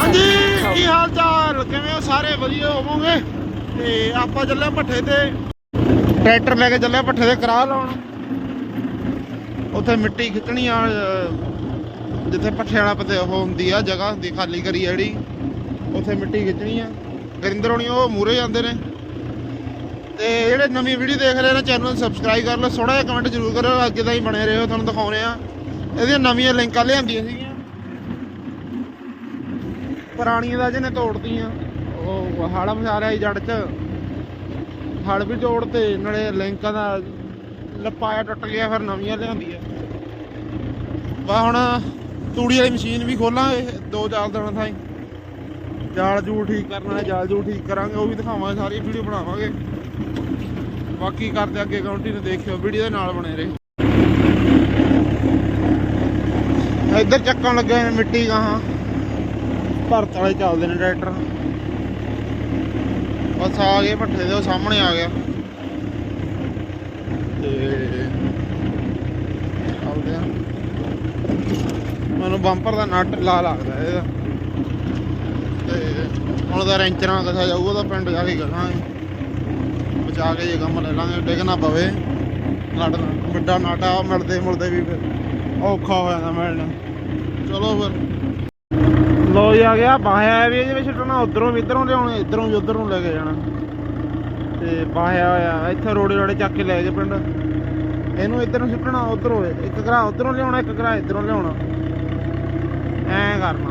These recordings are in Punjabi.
ਹਾਂਜੀ, ਕੀ ਹਾਲ ਚਾਲ? ਕਿਵੇਂ ਹੋ ਸਾਰੇ? ਵਧੀਆ ਹੋਵੋਗੇ? ਤੇ ਆਪਾਂ ਚੱਲੇ ਭੱਠੇ ਤੇ। ਟਰੈਕਟਰ ਲੈ ਕੇ ਚੱਲੇ ਭੱਠੇ ਤੇ ਕਰਾ ਲਾਉਣ। ਉੱਥੇ ਮਿੱਟੀ ਖਿੱਚਣੀ ਆ ਜਿੱਥੇ ਭੱਠੇ ਵਾਲਾ ਪਤੇ ਉਹ ਹੁੰਦੀ ਆ, ਜਗ੍ਹਾ ਹੁੰਦੀ ਖਾਲੀ ਕਰੀ ਜਿਹੜੀ। ਉੱਥੇ ਮਿੱਟੀ ਖਿੱਚਣੀ ਆ। ਗਰਿੰਦਰ ਹੋਣੀ ਉਹ ਮੂਰੇ ਜਾਂਦੇ ਨੇ। ਤੇ ਜਿਹੜੇ ਨਵੀਂ ਵੀਡੀਓ ਦੇਖ ਰਹੇ ਨੇ ਚੈਨਲ ਨੂੰ ਸਬਸਕ੍ਰਾਈਬ ਕਰ ਲਓ। ਥੋੜਾ ਜਿਹਾ ਕਮੈਂਟ ਜ਼ਰੂਰ ਕਰਿਓ, ਅੱਗੇ ਤਾਂ ਹੀ ਬਣੇ ਰਹੋ, ਤੁਹਾਨੂੰ ਦਿਖਾਉਣੇ ਆ। ਇਹਦੀਆਂ ਨਵੀਆਂ ਲਿੰਕਾਂ ਲਿਆਂਦੀਆਂ ਸੀਗੀਆਂ। ਪੁਰਾਣੀਆਂ ਦਾ ਜਿਹਨੇ ਤੋੜਤੀਆਂ, ਉਹ ਹਲ ਮਸਾਰਿਆ ਜੜ ਚ। ਹੜ ਵੀ ਜੋੜ ਤੇ ਨਾਲੇ ਲਿੰਕਾਂ ਦਾ ਲਪਾਇਆ ਟੁੱਟ ਗਿਆ, ਫਿਰ ਨਵੀਆਂ ਲਿਆਂਦੀ ਲਿਆਂਦੀਆਂ। ਵਾ ਹੁਣ ਤੂੜੀ ਵਾਲੀ ਮਸ਼ੀਨ ਵੀ ਖੋਲਾਂਗੇ, ਦੋ ਚਾਰ ਦਿਨਾਂ ਥਾਈ। ਜਾਲ ਜੂਲ ਠੀਕ ਕਰਨ ਵਾਲੇ, ਜਾਲ ਜੂਲ ਠੀਕ ਕਰਾਂਗੇ, ਉਹ ਵੀ ਦਿਖਾਵਾਂਗੇ ਸਾਰੀ ਵੀਡੀਓ ਬਣਾਵਾਂਗੇ। ਬਾਕੀ ਕਰਦੇ ਅੱਗੇ ਕੰਟੀਨਿਊ ਦੇਖਿਓ, ਵੀਡੀਓ ਦੇ ਨਾਲ ਬਣੇ ਰਹੇ। ਇੱਧਰ ਚੱਕਣ ਲੱਗੇ ਮਿੱਟੀ ਗਾਹਾਂ। ਭਰਤ ਵਾਲੇ ਚੱਲਦੇ ਨੇ ਟਰੈਕਟਰ। ਬਸ ਆ ਗਏ ਭੱਠੇ ਦੇ, ਉਹ ਸਾਹਮਣੇ ਆ ਗਿਆ। ਤੇ ਚੱਲਦੇ ਆ। ਮੈਨੂੰ ਬੰਪਰ ਦਾ ਨਟ ਲਾ ਲੱਗਦਾ ਇਹਦਾ। ਤੇ ਹੁਣ ਦਾ ਰੈਂਚਰਾਂ ਕਥਾ ਜਾਊਗਾ ਤਾਂ ਪਿੰਡ ਜਾ ਕੇ ਕਰਾਂਗੇ। ਬਚਾ ਕੇ ਜੇ ਕੰਮ ਲੈ ਲਾਂਗੇ, ਡਿੱਗ ਨਾ ਪਵੇ। ਨਟ ਵੱਡਾ ਨਟ ਆ ਮਿਲਦੇ ਮੁਲਦੇ ਵੀ ਫਿਰ ਔਖਾ ਹੋ ਜਾਂਦਾ ਮਿਲਣਾ। ਚਲੋ ਫਿਰ। ਆ ਗਿਆ ਬਾਹਿਆ ਵੀ ਇਹਦੇ ਵਿੱਚ ਛੱਡਣਾ, ਉਧਰੋਂ ਵੀ ਇਧਰੋਂ ਲਿਆਉਣਾ, ਇਧਰੋਂ ਵੀ ਉਧਰ ਲੈ ਕੇ ਜਾਣਾ। ਤੇ ਬਾਹਿਆ ਹੋਇਆ, ਇੱਥੇ ਰੋੜੇ ਰੋੜੇ ਚੱਕ ਕੇ ਲੈ ਕੇ ਪਿੰਡ। ਇਹਨੂੰ ਇੱਧਰ ਨੂੰ ਸੁੱਟਣਾ, ਉਧਰੋਂ, ਇੱਕ ਘਰਾ ਉਧਰੋਂ ਲਿਆਉਣਾ, ਇੱਕ ਘਰਾ ਇਧਰੋਂ ਲਿਆਉਣਾ। ਐ ਕਰਨਾ।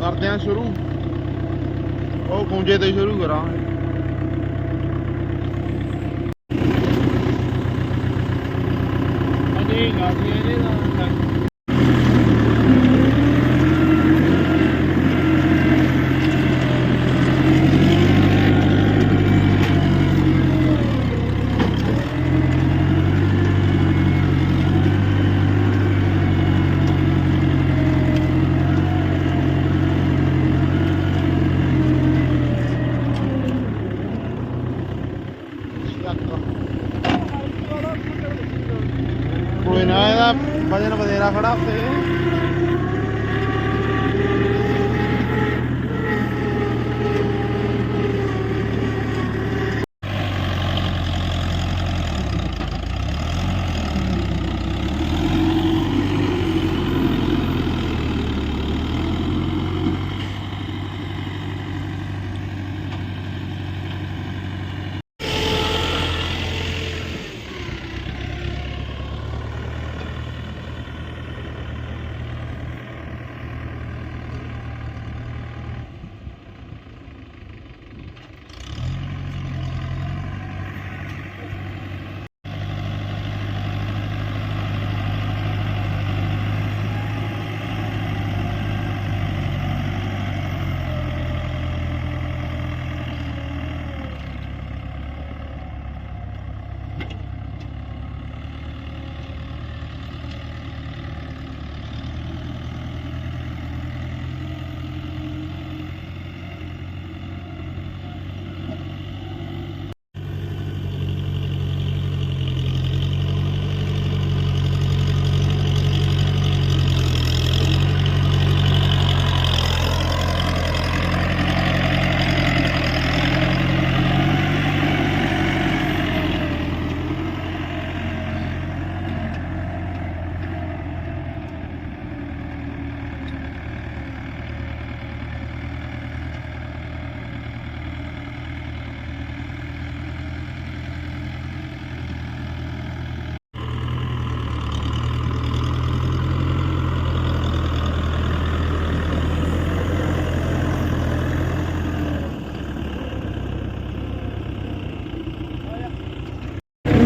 ਕਰਦੇ ਆ ਸ਼ੁਰੂ। ਉਹ ਗੁੰਜੇ ਤੇ ਸ਼ੁਰੂ ਕਰਾਂਗੇ। ਅਜੇ ਗਾਜੀ ਇਹਦੇ off the hill.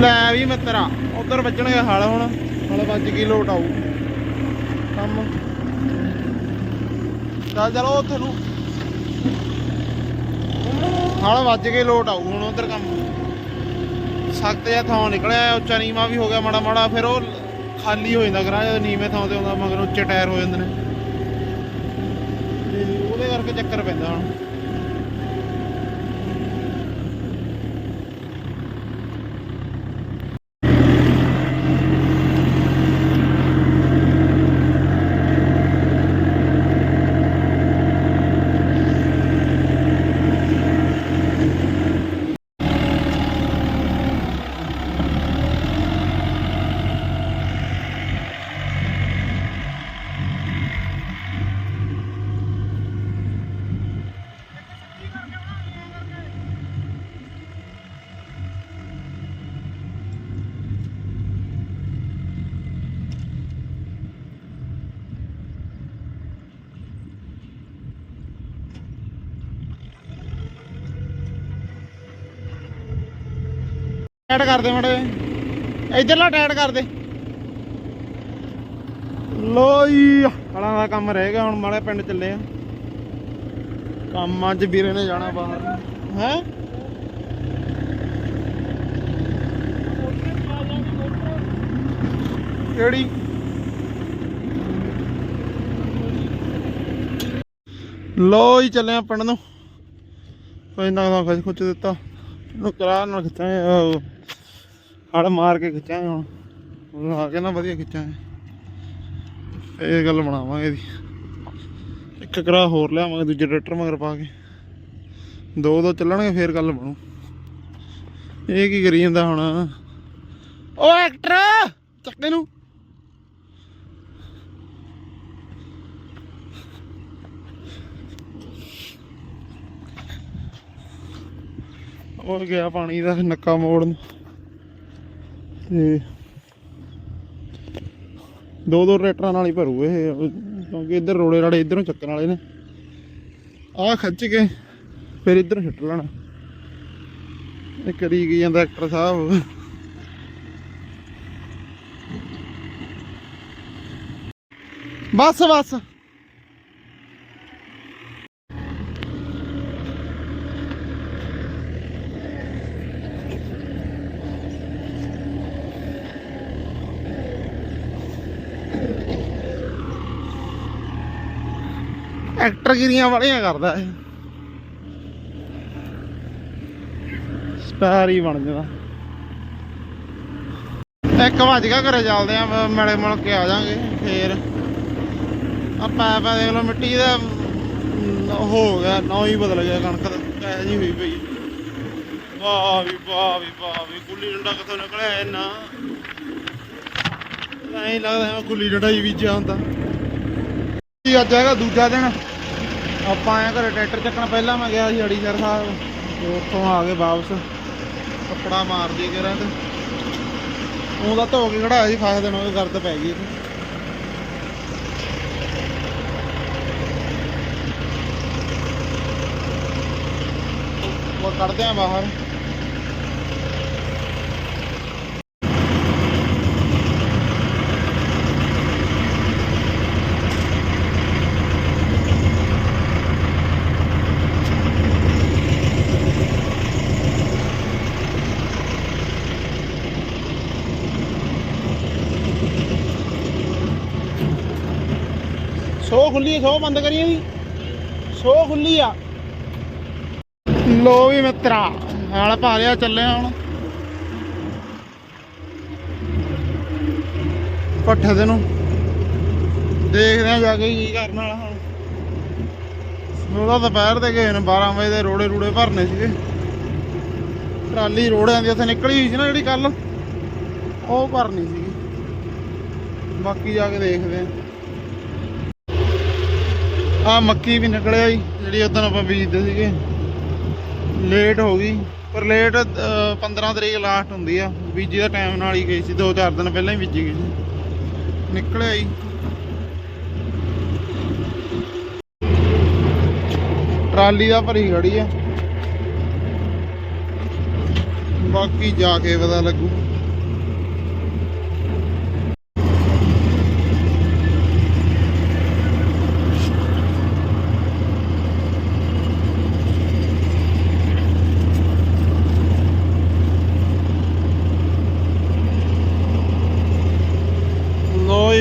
ਲੈ ਵੀ ਮਿੱਤਰਾ, ਉਧਰ ਵੱਜਣਗੇ ਹਲ ਹੁਣ, ਹਲ ਵੱਜ ਕੇ ਲੋਟ ਆਊ। ਕੰਮ। ਚੱਲ, ਚਲੋ ਉੱਥੇ ਨੂੰ ਹਲ ਵੱਜ ਕੇ ਲੋਟ ਆਊ ਹੁਣ ਉਧਰ ਕੰਮ। ਸਖਤ ਜਿਹਾ ਥਾਂ ਨਿਕਲਿਆ ਉੱਚਾ ਨੀਵਾ ਵੀ ਹੋ ਗਿਆ ਮਾੜਾ ਮਾੜਾ, ਫਿਰ ਉਹ ਖਾਲੀ ਹੋ ਜਾਂਦਾ ਗਰਾ ਜਦੋਂ ਨੀਵੇਂ ਥਾਂ ਤੇ ਆਉਂਦਾ, ਮਗਰ ਉੱਚੇ ਟਾਇਰ ਹੋ ਜਾਂਦੇ ਨੇ। ਤੇ ਉਹਦੇ ਕਰਕੇ ਚੱਕਰ ਪੈਂਦਾ ਹੁਣ। ਟਾਈਟ ਕਰ ਦੇ ਮੜੇ ਇਧਰਲਾ ਟਾਈਟ ਕਰ ਦੇ। ਲੋ ਹਲਾਂ ਦਾ ਕੰਮ ਰਹਿ ਗਿਆ, ਹੁਣ ਮਾੜੇ ਪਿੰਡ ਚੱਲੇ ਆ। ਕੰਮ ਅੱਜ ਵੀਰੇ ਨੇ ਜਾਣਾ ਬਾਹਰ। ਹੈ? ਕਿਹੜੀ? ਲੋ ਹੀ ਚੱਲੇ ਆ ਪਿੰਡ ਨੂੰ। ਕੋਈ ਨਾ ਨਾ ਖਿੱਚ ਦਿੱਤਾ। ਇਹਨੂੰ ਕਰਾ ਨਾਲ ਖਿੱਚਾਂਗੇ ਹੜ ਮਾਰ ਕੇ ਖਿੱਚਾਂਗੇ ਹੁਣ। ਹੁਣ ਆ ਕੇ ਨਾ ਵਧੀਆ ਖਿੱਚਾਂਗੇ। ਇਹ ਗੱਲ ਬਣਾਵਾਂਗੇ ਇਹਦੀ। ਇੱਕ ਕਰਾ ਹੋਰ ਲਿਆਵਾਂਗੇ, ਦੂਜੇ ਟਰੈਕਟਰ ਮਗਰ ਪਾ ਕੇ। ਦੋ ਦੋ ਚੱਲਣਗੇ, ਫੇਰ ਗੱਲ ਬਣੂ। ਇਹ ਕੀ ਕਰੀ ਜਾਂਦਾ ਹੁਣ? ਓ ਐਕਟਰ! ਚੱਕੇ ਨੂੰ ਉਹ ਗਿਆ ਪਾਣੀ ਦਾ ਨੱਕਾ ਮੋੜਨ। ਤੇ ਦੋ ਦੋ ਟਰੈਕਟਰਾਂ ਨਾਲ ਹੀ ਭਰੂ ਇਹ, ਕਿਉਂਕਿ ਇੱਧਰ ਰੋੜੇ ਰਾੜੇ ਇੱਧਰੋਂ ਚੱਕਣ ਵਾਲੇ ਨੇ। ਆਹ ਖਿੱਚ ਕੇ ਫਿਰ ਇੱਧਰ ਛੱਟ ਲੈਣਾ। ਇਹ ਕਰੀ ਗਈ ਜਾਂਦਾ ਐਕਟਰ ਸਾਹਿਬ। ਬਸ ਬਸ। ਐਕਟਰ ਗਿਰੀਆਂ ਵਾਲੀਆਂ ਕਰਦਾ ਇਹ। ਸਟਾਰ ਹੀ ਬਣ ਜਾਂਦਾ। ਇੱਕ ਵੱਜ ਗਿਆ ਘਰੇ ਚੱਲਦੇ ਆ ਮਲੇ, ਮਲ ਕੇ ਆ ਜਾਾਂਗੇ, ਫੇਰ। ਆ ਪੈਪਾ ਦੇਖ ਲਓ, ਮਿੱਟੀ ਦਾ ਹੋ ਗਿਆ, ਨਾ ਹੀ ਬਦਲ ਗਿਆ ਕਣਕ ਦਾ ਕਹਿ ਜੀ ਹੋਈ ਪਈ। ਵਾਹ ਵੀ ਵਾਹ ਵੀ ਵਾਹ ਵੀ, ਗੁੱਲੀ ਡੰਡਾ ਕਿੱਥੋਂ ਨਿਕਲਿਆ ਇੰਨਾ? ਨਹੀਂ ਲੱਗਦਾ ਐਵੇਂ ਗੁੱਲੀ ਡੰਡਾ ਹੀ ਬੀਜਿਆ ਹੁੰਦਾ। ਅੱਜ ਹੈਗਾ ਦੂਜਾ ਦਿਨ? ਆਪਾਂ ਆਏ ਘਰੇ ਟਰੈਕਟਰ ਚੱਕਣ, ਪਹਿਲਾਂ ਮੈਂ ਗਿਆ ਸੀ ਅੜੀਸਰ ਸਾਹਿਬ ਉੱਥੋਂ ਆ ਕੇ ਵਾਪਸ। ਕੱਪੜਾ ਮਾਰ ਦੀ ਰਹਿੰਦੇ ਤੇ। ਤਾਂ ਧੋ ਕੇ ਖੜਾਇਆ ਸੀ ਫਸ ਦਿਨ ਉਹ ਗਰਦ ਪੈ ਗਈ ਇਹਨੂੰ। ਕੱਢਦੇ ਆ ਬਾਹਰ ਸੋ ਖੁੱਲੀ ਹੈ ਸੋ ਬੰਦ ਕਰੀਏ ਜੀ ਸੋ ਖੁੱਲੀ ਆ। ਲੋ ਵੀ ਮਿੱਤਰਾ, ਹਾਲ ਪਾ ਲਿਆ ਚੱਲੇ ਹੁਣ। ਪੱਠੇ ਦੇ ਨੂੰ। ਦੇਖਦੇ ਆ ਜਾ ਕੇ ਕੀ ਕਰਨ ਵਾਲਾ ਹੁਣ। ਉਹਦਾ ਦੁਪਹਿਰ ਦੇ ਗਏ ਨੇ 12 ਵਜੇ ਦੇ ਰੋੜੇ ਰੂੜੇ ਭਰਨੇ ਸੀਗੇ। ਟਰਾਲੀ ਰੋੜਿਆਂ ਦੀ ਉੱਥੇ ਨਿਕਲੀ ਹੋਈ ਸੀ ਨਾ ਜਿਹੜੀ ਕੱਲ ਉਹ ਭਰਨੀ ਸੀਗੀ। ਬਾਕੀ ਜਾ ਕੇ ਦੇਖਦੇ ਆ ਆ ਮੱਕੀ ਵੀ ਨਿਕਲਿਆ ਜੀ, ਜਿਹੜੀ ਉਦੋਂ ਆਪਾਂ ਬੀਜਦੇ ਸੀਗੇ। ਲੇਟ ਹੋ ਗਈ, ਪਰ ਲੇਟ 15 ਤਰੀਕ ਲਾਸਟ ਹੁੰਦੀ ਆ। ਬੀਜੀ ਦਾ ਟਾਈਮ ਨਾਲ ਹੀ ਗਈ ਸੀ 2-4 ਦਿਨ ਪਹਿਲਾਂ ਹੀ ਬੀਜੀ ਗਈ ਸੀ। ਨਿਕਲਿਆ ਜੀ। ਟਰਾਲੀ ਦਾ ਭਰੀ ਖੜੀ ਆ। ਬਾਕੀ ਜਾ ਕੇ ਪਤਾ ਲੱਗੂ।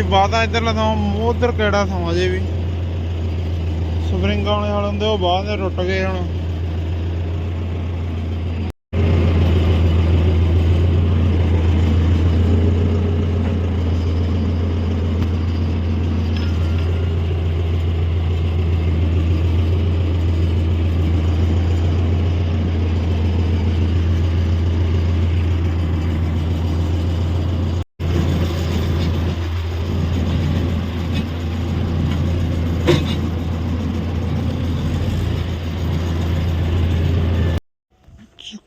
ਲੋਈ ਬਾਦਾ ਇਧਰਲਾ ਥਾਂ ਉਧਰ ਕਿਹੜਾ ਥਾਂ ਅਜੇ ਵੀ? ਸਪਰਿੰਗ ਆਉਣੇ ਵਾਲੇ ਹੁੰਦੇ, ਉਹ ਬਾਅਦ ਦੇ ਟੁੱਟ ਗਏ ਹੁਣ।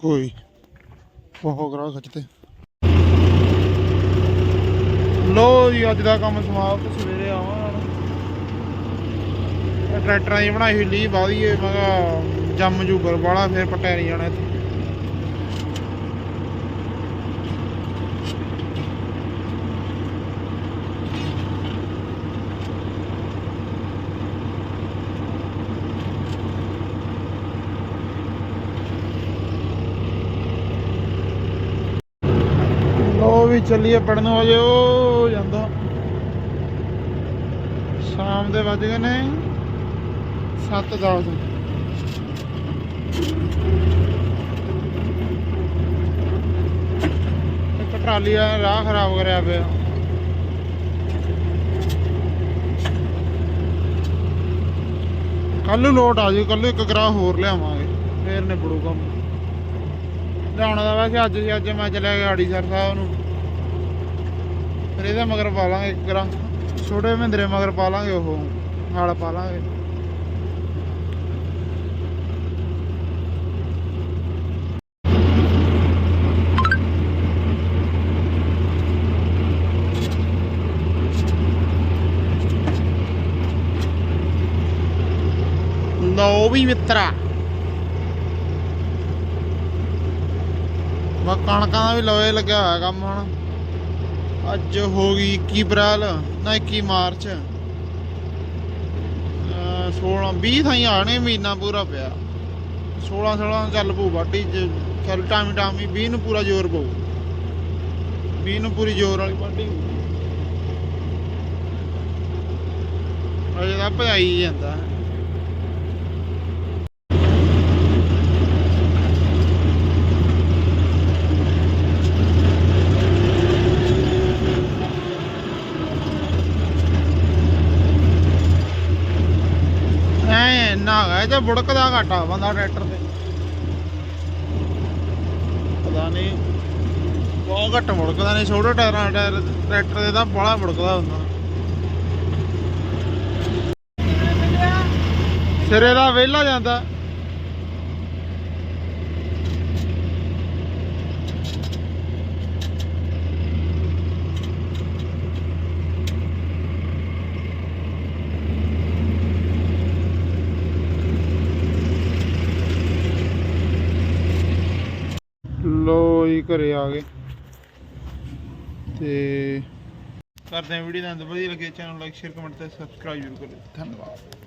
ਕੋਈ। ਬਹੁਤ ਗਰਾ ਖਿੱਚਦੇ ਲੋ ਜੀ, ਅੱਜ ਦਾ ਕੰਮ ਸਮਾਪਤ। ਸਵੇਰੇ ਆਵਾਂ ਟਰੈਕਟਰਾਂ ਦੀ ਬਣਾਈ ਹੋਈ ਲੀ ਬਾਦੀਏ ਮੈਂ ਕਿਹਾ ਜੰਮ ਜੂਗਰ ਵਾਲਾ ਫਿਰ ਪਟਿਆ ਜਾਣਾ ਇੱਥੇ। ਚੱਲੀਏ ਪੜਨ ਹੋ ਜੇ ਉਹ ਜਾਂਦਾ। ਸ਼ਾਮ ਦੇ ਵੱਜ ਗਏ ਨੇ 7:10 ਇੱਕ ਟਰਾਲੀ ਆ ਰਾਹ ਖਰਾਬ ਕਰਿਆ ਪਿਆ। ਕੱਲ ਲੋਟ ਆ ਜੀ ਕੱਲ ਇੱਕ ਗਰਾਹ ਹੋਰ ਲਿਆਵਾਂਗੇ, ਫੇਰ ਨਿਬੜੂ ਕੰਮ। ਲਿਆਉਣਾ ਦਾ ਵੈਸੇ ਅੱਜ ਸੀ, ਅੱਜ ਮੈਂ ਚਲਿਆ ਗਿਆ ਆੜੀ ਸਰ ਸਾਹਿਬ ਨੂੰ। ਫਿਰ ਇਹਦਾ ਮਗਰ ਪਾ ਲਾਂਗੇ ਇੱਕ ਗਰਾਹ ਛੋਟੇ ਮਹਿੰਦਰੇ ਮਗਰ ਪਾ ਲਾਂਗੇ ਉਹ, ਨਾਲ ਪਾ ਲਾਂਗੇ। ਲਓ ਵੀ ਮਿੱਤਰਾ। ਵਾ ਕਣਕਾਂ ਦਾ ਵੀ ਲੋਏ ਲੱਗਿਆ ਹੋਇਆ ਕੰਮ ਹੁਣ। ਅੱਜ ਹੋ ਗਈ 21 ਅਪ੍ਰੈਲ, ਨਾ 21 ਮਾਰਚ। ਅਹ 16 20 ਥਾਈ ਆਣੇ ਮਹੀਨਾ ਪੂਰਾ ਪਿਆ। 16 16 ਚੱਲ ਪਊ ਵਾਢੀ ਚੱਲ ਟਾਮੀ ਟਾਮੀ 20 ਨੂੰ ਪੂਰਾ ਜ਼ੋਰ ਪਊ। 20 ਨੂੰ ਪੂਰੀ ਜ਼ੋਰ ਵਾਲੀ ਵਾਢੀ ਹੋਊ। ਅਜੇ ਤਾਂ ਭਜਾਈ ਜਾਂਦਾ। ਐ ਨਾ ਜੇ ਬੁੜਕਦਾ ਘਾਟਾ ਬੰਦਾ ਟਰੈਕਟਰ ਤੇ। ਪਤਾ ਨਹੀਂ ਬਹੁਤ ਘੱਟ ਮੁੜਕਦਾ ਨਹੀਂ ਛੋਟੇ ਟਾਇਰਾਂ ਟਾਇਰ, ਟਰੈਕਟਰ ਦੇ ਤਾਂ ਬੜਾ ਬੁੜਕਦਾ ਹੁੰਦਾ। ਸਿਰੇ ਦਾ ਵਿਹਲਾ ਜਾਂਦਾ। ਲੋ ਘਰੇ ਆ ਗਏ। ਤੇ ਕਰਦੇ ਆ ਵੀਡੀਓ ਦਾ ਅੰਤ ਵਧੀਆ ਲੱਗੇ ਚੈਨਲ ਲਾਈਕ ਸ਼ੇਅਰ ਕਮੈਂਟ ਤੇ ਸਬਸਕ੍ਰਾਈਬ ਜ਼ਰੂਰ ਕਰਿਓ। ਧੰਨਵਾਦ।